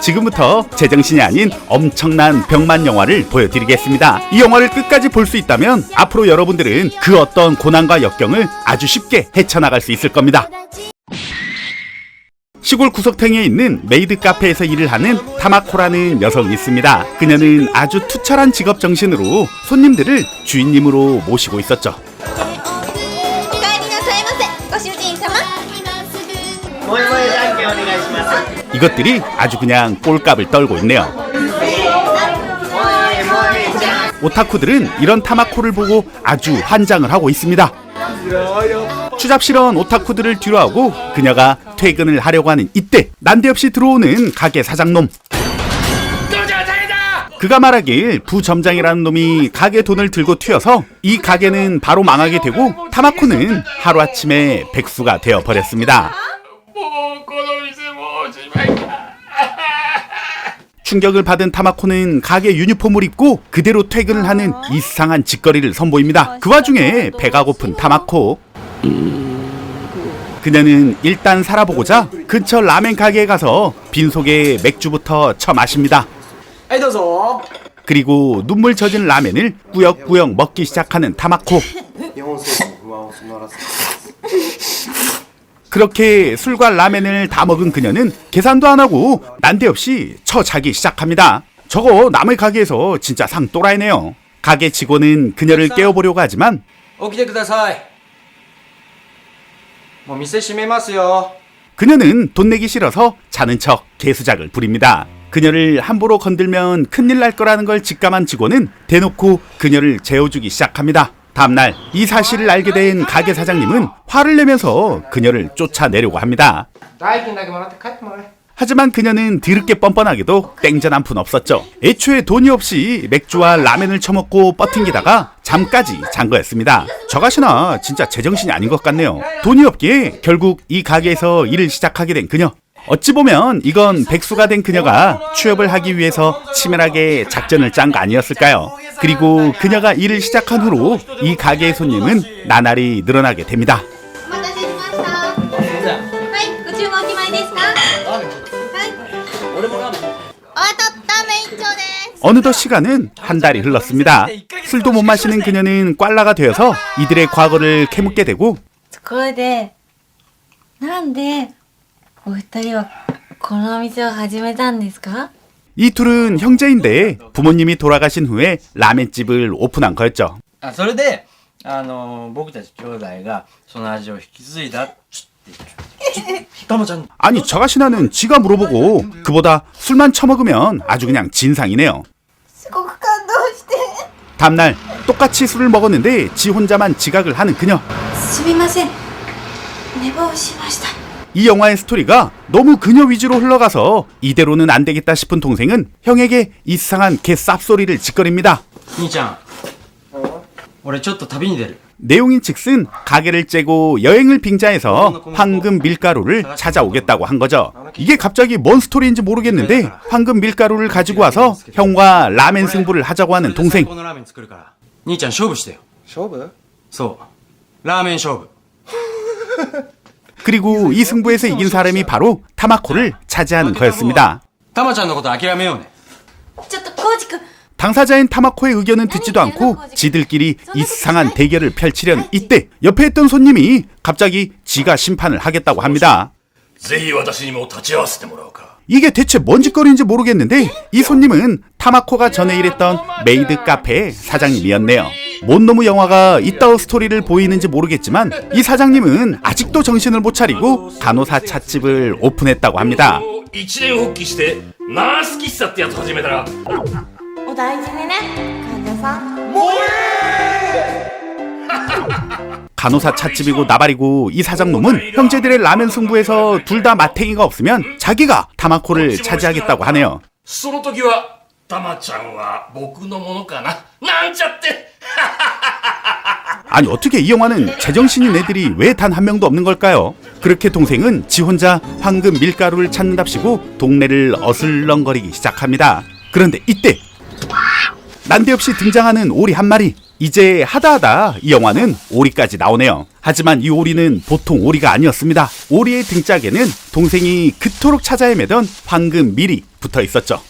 지금부터 제정신이 아닌 엄청난 병만 영화를 보여드리겠습니다. 이 영화를 끝까지 볼 수 있다면 앞으로 여러분들은 그 어떤 고난과 역경을 아주 쉽게 헤쳐나갈 수 있을 겁니다. 시골 구석탱이에 있는 메이드 카페에서 일을 하는 타마코라는 여성이 있습니다. 그녀는 아주 투철한 직업 정신으로 손님들을 주인님으로 모시고 있었죠. 이것들이 아주 그냥 꼴값을 떨고 있네요. 오타쿠들은 이런 타마코를 보고 아주 환장을 하고 있습니다. 추잡스러운 오타쿠들을 뒤로하고 그녀가 퇴근을 하려고 하는 이때 난데없이 들어오는 가게 사장놈. 그가 말하길 부점장이라는 놈이 가게 돈을 들고 튀어서 이 가게는 바로 망하게 되고 타마코는 하루아침에 백수가 되어버렸습니다. 충격을 받은 타마코는 가게 유니폼을 입고 그대로 퇴근을 하는 이상한 짓거리를 선보입니다. 그 와중에 배가 고픈 타마코. 그녀는 일단 살아보고자 근처 라멘 가게에 가서 빈속에 맥주부터 처 마십니다. 그리고 눈물 젖은 라멘을 꾸역꾸역 먹기 시작하는 타마코. 그렇게 술과 라멘을 다 먹은 그녀는 계산도 안 하고 난데없이 쳐 자기 시작합니다. 저거 남의 가게에서 진짜 상 또라이네요. 가게 직원은 그녀를 깨워보려고 하지만 起きてくださいもう店閉めますよ 그녀는 돈 내기 싫어서 자는 척 개수작을 부립니다. 그녀를 함부로 건들면 큰일 날 거라는 걸 직감한 직원은 대놓고 그녀를 재워주기 시작합니다. 다음날 이 사실을 알게 된 가게 사장님은 화를 내면서 그녀를 쫓아내려고 합니다. 하지만 그녀는 드럽게 뻔뻔하게도 땡전 한 푼 없었죠. 애초에 돈이 없이 맥주와 라면을 처먹고 버팅기다가 잠까지 잔 거였습니다. 저가시나 진짜 제정신이 아닌 것 같네요. 돈이 없기에 결국 이 가게에서 일을 시작하게 된 그녀. 어찌 보면 이건 백수가 된 그녀가 취업을 하기 위해서 치밀하게 작전을 짠 거 아니었을까요? 그리고 그녀가 일을 시작한 후로 이 가게의 손님은 나날이 늘어나게 됩니다. お待たせしましたはいご注文お決まりですかはい俺もラーメンあたっため一丁です 어느덧 시간은 한 달이 흘렀습니다. 술도 못 마시는 그녀는 꽐라가 되어서 이들의 과거를 캐묻게 되고 ところでなんでお二人はこのお店を始めたんですか 이 둘은 형제인데 부모님이 돌아가신 후에 라멘집을 오픈한 거였죠. あそれで、あのー僕たち兄弟がその味を引き継いだちたまちゃん 아니 저가시나는 지가 물어보고 그보다 술만 처먹으면 아주 그냥 진상이네요. すごく感動して 다음날 똑같이 술을 먹었는데 지 혼자만 지각을 하는 그녀. すみません寝坊しました 이 영화의 스토리가 너무 그녀 위주로 흘러가서 이대로는 안 되겠다 싶은 동생은 형에게 이상한 개 쌉소리를 짓거립니다. 兄ちゃん俺ちょっと旅に出る 내용인 즉슨 가게를 째고 여행을 빙자해서 황금 밀가루를 찾아오겠다고 한 거죠. 이게 갑자기 뭔 스토리인지 모르겠는데 황금 밀가루를 가지고 와서 형과 라멘 승부를 하자고 하는 동생. 最高のラーメン作るから兄ちゃん勝負してよ勝負そうラーメン勝負 그리고 이 승부에서 이긴 사람이 바로 타마코를 차지하는 거였습니다. 당사자인 타마코의 의견은 듣지도 않고 지들끼리 이상한 대결을 펼치려는 이때 옆에 있던 손님이 갑자기 지가 심판을 하겠다고 합니다. 이게 대체 뭔 짓거리인지 모르겠는데 이 손님은 타마코가 전에 일했던 메이드 카페의 사장님이었네요. 뭔 놈의 영화가 이따오 스토리를 보이는지 모르겠지만 이 사장님은 아직도 정신을 못 차리고 간호사 찻집을 오픈했다고 합니다. 一年発起してナース喫茶ってやつ始めたらお大事にね患者さん 간호사 찻집이고 나발이고 이 사장놈은 형제들의 라면 승부에서 둘 다 마탱이가 없으면 자기가 타마코를 차지하겠다고 하네요. その時は たまちゃんは僕のものかななんちゃって 아니 어떻게 이 영화는 제정신인 애들이 왜 단 한 명도 없는 걸까요? 그렇게 동생은 지 혼자 황금 밀가루를 찾는답시고 동네를 어슬렁거리기 시작합니다. 그런데 이때 난데없이 등장하는 오리 한 마리 이제 하다 하다 이 영화는 오리까지 나오네요. 하지만 이 오리는 보통 오리가 아니었습니다. 오리의 등짝에는 동생이 그토록 찾아 헤매던 황금 밀이 붙어 있었죠.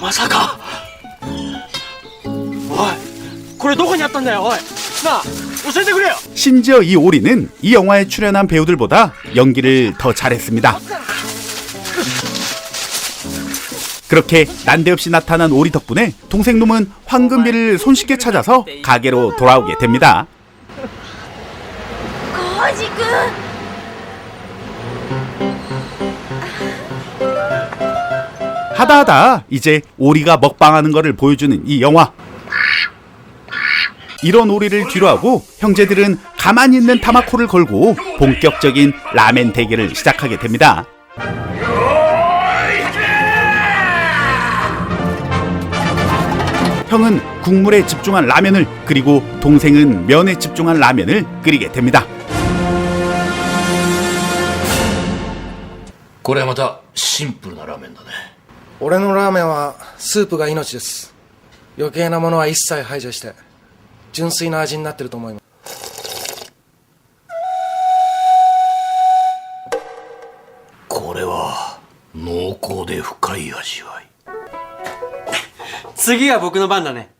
まさかおいこれどこにあったんだよおいなあ教えてくれよ 심지어 이 오리는 이 영화에 출연한 배우들보다 연기를 더 잘했습니다. 그렇게 난데없이 나타난 오리 덕분에 동생놈은 황금비를 손쉽게 찾아서 가게로 돌아오게 됩니다. 浩二く 하다 하다 이제 오리가 먹방하는 것을 보여주는 이 영화. 이런 오리를 뒤로하고 형제들은 가만히 있는 타마코를 걸고 본격적인 라멘 대결을 시작하게 됩니다. 형은 국물에 집중한 라면을 그리고 동생은 면에 집중한 라면을 끓이게 됩니다. これはまたシンプルなラーメンだね 俺のラーメンはスープが命です。余計なものは一切排除して純粋な味になってると思います。これは濃厚で深い味わい。次は僕の番だね。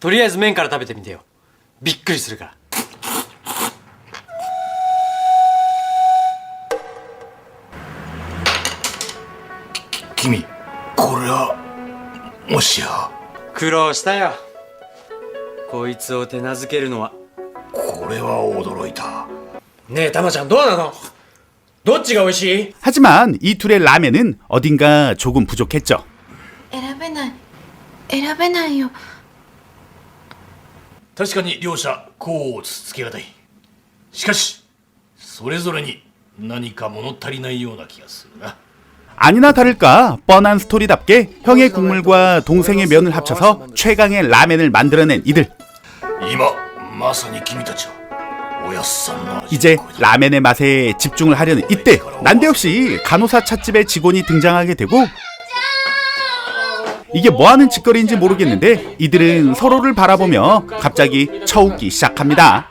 とりあえず麺から食べてみてよ。びっくりするから君これはもしや苦労したよこいつを手なずけるのはこれは驚いたねえタマちゃんどうなのどっちが美味しい 하지만 이 둘의 라멘은 어딘가 조금 부족했죠. 選べない選べないよ確かに両者甲をつけがたいしかしそれぞれに何か物足りないような気がするな 아니나 다를까 뻔한 스토리답게 형의 국물과 동생의 면을 합쳐서 최강의 라멘을 만들어낸 이들 今まさに君たちはおやっさんの味 이제 を超えた 라멘의 맛에 집중을 하려는 이때 난데없이 간호사 찻집의 직원이 등장하게 되고 이게 뭐하는 짓거리인지 모르겠는데 이들은 서로를 바라보며 갑자기 쳐웃기 시작합니다.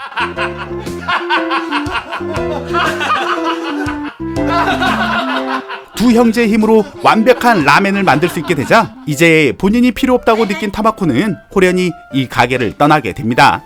두 형제의 힘으로 완벽한 라멘을 만들 수 있게 되자 이제 본인이 필요 없다고 느낀 타마코는 호련히 이 가게를 떠나게 됩니다.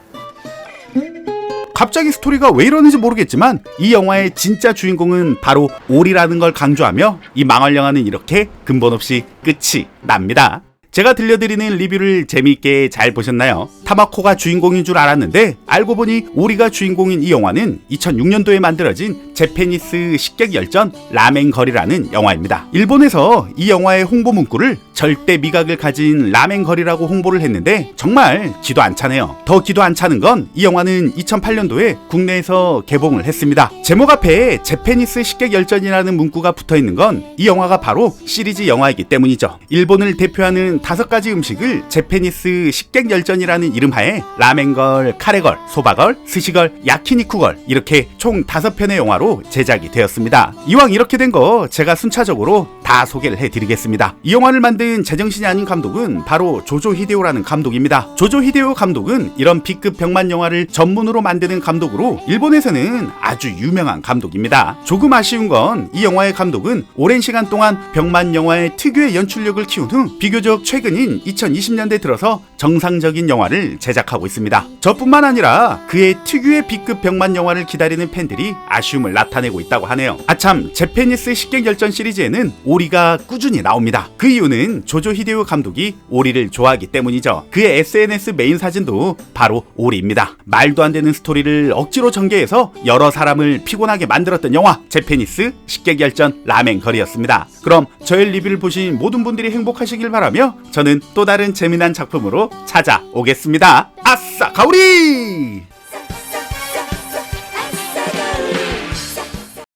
갑자기 스토리가 왜 이러는지 모르겠지만 이 영화의 진짜 주인공은 바로 오리라는 걸 강조하며 이 망할 영화는 이렇게 근본 없이 끝이 납니다. 제가 들려드리는 리뷰를 재미있게 잘 보셨나요? 타마코가 주인공인 줄 알았는데 알고 보니 오리가 주인공인 이 영화는 2006년도에 만들어진 제페니스 식객 열전 라멘 거리라는 영화입니다. 일본에서 이 영화의 홍보 문구를 절대 미각을 가진 라멘 거리라고 홍보를 했는데 정말 기도 안 차네요. 더 기도 안 차는 건 이 영화는 2008년도에 국내에서 개봉을 했습니다. 제목 앞에 제페니스 식객 열전이라는 문구가 붙어 있는 건 이 영화가 바로 시리즈 영화이기 때문이죠. 일본을 대표하는 다섯 가지 음식을 제페니스 식객 열전이라는 이름하에 라멘걸, 카레걸, 소바걸, 스시걸, 야키니쿠걸 이렇게 총 다섯 편의 영화로 제작이 되었습니다. 이왕 이렇게 된 거 제가 순차적으로 다 소개를 해드리겠습니다. 이 영화를 만든 제정신이 아닌 감독은 바로 조조 히데오라는 감독입니다. 조조 히데오 감독은 이런 B급 병만 영화를 전문으로 만드는 감독으로 일본에서는 아주 유명한 감독입니다. 조금 아쉬운 건 이 영화의 감독은 오랜 시간 동안 병만 영화의 특유의 연출력을 키운 후 비교적 최근인 2020년대 들어서 정상적인 영화를 제작하고 있습니다. 저뿐만 아니라 그의 특유의 B급 병만 영화를 기다리는 팬들이 아쉬움을 나타내고 있다고 하네요. 아참 제페니스 식객 열전 시리즈에는 오리가 꾸준히 나옵니다. 그 이유는 조조 히데오 감독이 오리를 좋아하기 때문이죠. 그의 SNS 메인 사진도 바로 오리입니다. 말도 안 되는 스토리를 억지로 전개해서 여러 사람을 피곤하게 만들었던 영화 제페니스 식객 열전 라멘 거리였습니다. 그럼 저의 리뷰를 보신 모든 분들이 행복하시길 바라며 저는 또 다른 재미난 작품으로 찾아오겠습니다. 아싸 가오리!